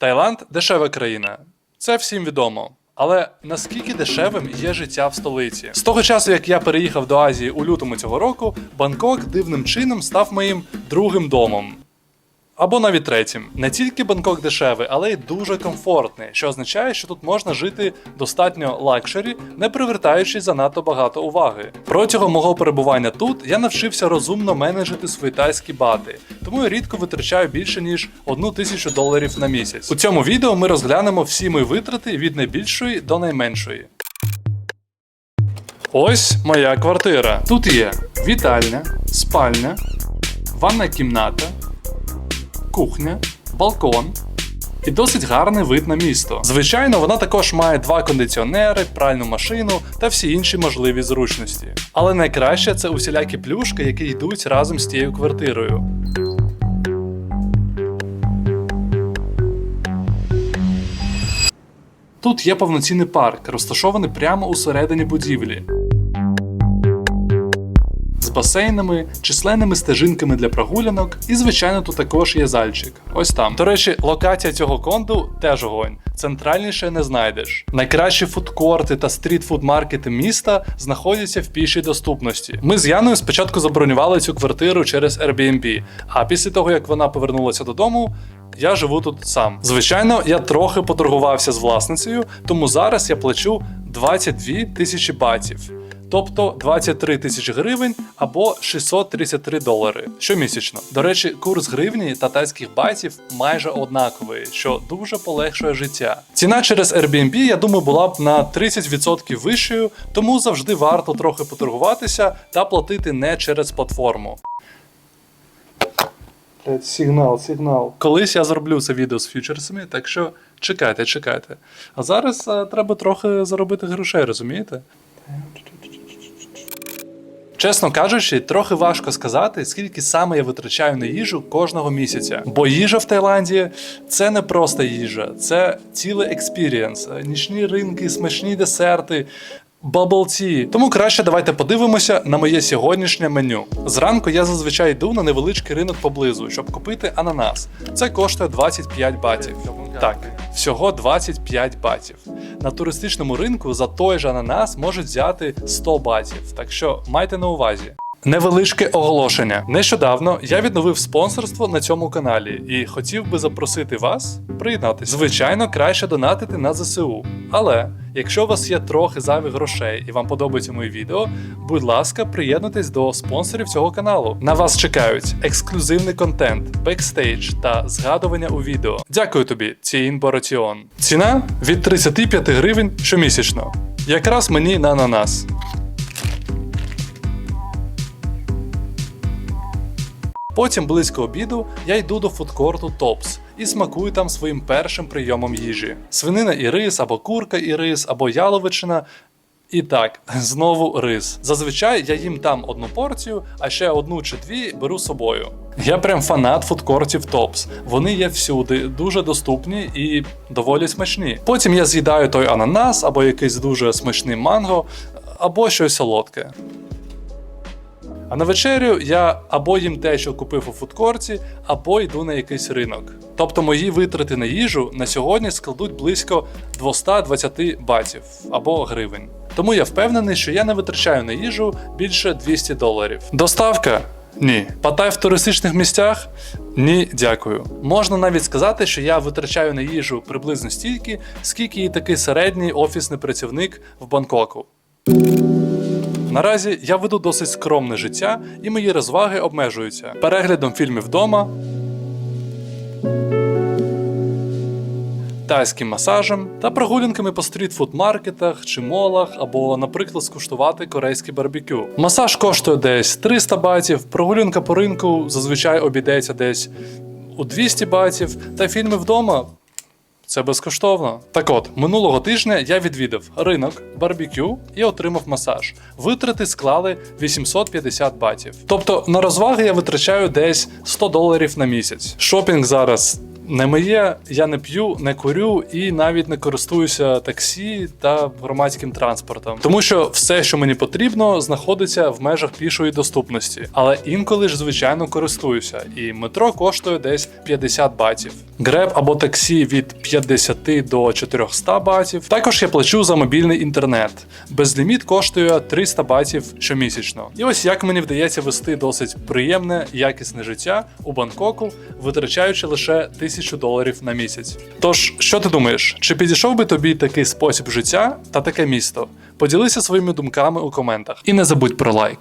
Таїланд дешева країна. Це всім відомо. Але наскільки дешевим є життя в столиці? З того часу, як я переїхав до Азії у лютому цього року, Бангкок дивним чином став моїм другим домом. Або навіть третім. Не тільки Бангкок дешевий, але й дуже комфортний, що означає, що тут можна жити достатньо лакшері, не привертаючи занадто багато уваги. Протягом мого перебування тут я навчився розумно менеджити свої тайські бати, тому я рідко витрачаю більше ніж одну тисячу доларів на місяць. У цьому відео ми розглянемо всі мої витрати від найбільшої до найменшої. Ось моя квартира. Тут є вітальня, спальня, ванна кімната, кухня, балкон. І досить гарний вид на місто. Звичайно, вона також має два кондиціонери, пральну машину та всі інші можливі зручності. Але найкраще це усілякі плюшки, які йдуть разом з тією квартирою. Тут є повноцінний парк, розташований прямо у середині будівлі. Басейнами, численними стежинками для прогулянок, і, звичайно, тут також є зальчик. Ось там. До речі, локація цього конду теж огонь. Центральніше не знайдеш. Найкращі фудкорти та стрітфуд-маркети міста знаходяться в пішій доступності. Ми з Яною спочатку забронювали цю квартиру через Airbnb, а після того, як вона повернулася додому, я живу тут сам. Звичайно, я трохи поторгувався з власницею, тому зараз я плачу 22 тисячі батів. Тобто 23 тисячі гривень або 633 долари щомісячно. До речі, курс гривні та тайських байтів майже однаковий, що дуже полегшує життя. Ціна через Airbnb, я думаю, була б на 30% вищою, тому завжди варто трохи поторгуватися та платити не через платформу. Сигнал, сигнал. Колись я зроблю це відео з фьючерсами, так що чекайте, чекайте. А зараз е, треба трохи заробити грошей, розумієте? Чесно кажучи, трохи важко сказати, скільки саме я витрачаю на їжу кожного місяця. Бо їжа в Таїланді це не просто їжа, це цілий експірієнс. Нічні ринки, смачні десерти. Bubble tea. Тому краще давайте подивимося на моє сьогоднішнє меню. Зранку я зазвичай йду на невеличкий ринок поблизу, щоб купити ананас. Це коштує 25 батів. Так, всього 25 батів. На туристичному ринку за той же ананас можуть взяти 100 батів. Так що майте на увазі. Невеличке оголошення. Нещодавно я відновив спонсорство на цьому каналі і хотів би запросити вас приєднатися. Звичайно, краще донатити на ЗСУ. Але якщо у вас є трохи зайвих грошей і вам подобається моє відео, будь ласка, приєднуйтесь до спонсорів цього каналу. На вас чекають ексклюзивний контент, бекстейдж та згадування у відео. Дякую тобі, Цін Бораціон. Ціна від 35 гривень щомісячно. Якраз мені на ананас. Потім близько обіду я йду до фудкорту Топс і смакую там своїм першим прийомом їжі: свинина і рис, або курка і рис, або яловичина. І так, знову рис. Зазвичай я їм там одну порцію, а ще одну чи дві беру з собою. Я прям фанат фудкортів Топс. Вони є всюди, дуже доступні і доволі смачні. Потім я з'їдаю той ананас або якийсь дуже смачний манго, або щось солодке. А на вечерю я або їм те, що купив у фудкорті, або йду на якийсь ринок. Тобто мої витрати на їжу на сьогодні складуть близько 220 батів або гривень. Тому я впевнений, що я не витрачаю на їжу більше 200 доларів. Доставка? Ні. Патай в туристичних місцях? Ні, дякую. Можна навіть сказати, що я витрачаю на їжу приблизно стільки, скільки і такий середній офісний працівник в Бангкоку. Наразі я веду досить скромне життя, і мої розваги обмежуються переглядом фільмів вдома, тайським масажем та прогулянками по стрітфуд-маркетах чи молах, або, наприклад, скуштувати корейське барбекю. Масаж коштує десь 300 батів, прогулянка по ринку зазвичай обійдеться десь у 200 батів, та фільми вдома це безкоштовно. Так от, минулого тижня я відвідав ринок, барбекю і отримав масаж. Витрати склали 850 батів. Тобто на розваги я витрачаю десь 100 доларів на місяць. Шопінг зараз Не моє, я не п'ю, не курю і навіть не користуюся таксі та громадським транспортом. Тому що все, що мені потрібно, знаходиться в межах пішої доступності. Але інколи ж, звичайно, користуюся. І метро коштує десь 50 батів. Греб або таксі від 50 до 400 батів. Також я плачу за мобільний інтернет. Безліміт коштує 300 батів щомісячно. І ось як мені вдається вести досить приємне, якісне життя у Бангкоку, витрачаючи лише 1000 доларів на місяць. Тож, що ти думаєш, чи підійшов би тобі такий спосіб життя та таке місто? Поділися своїми думками у коментах. І не забудь про лайк.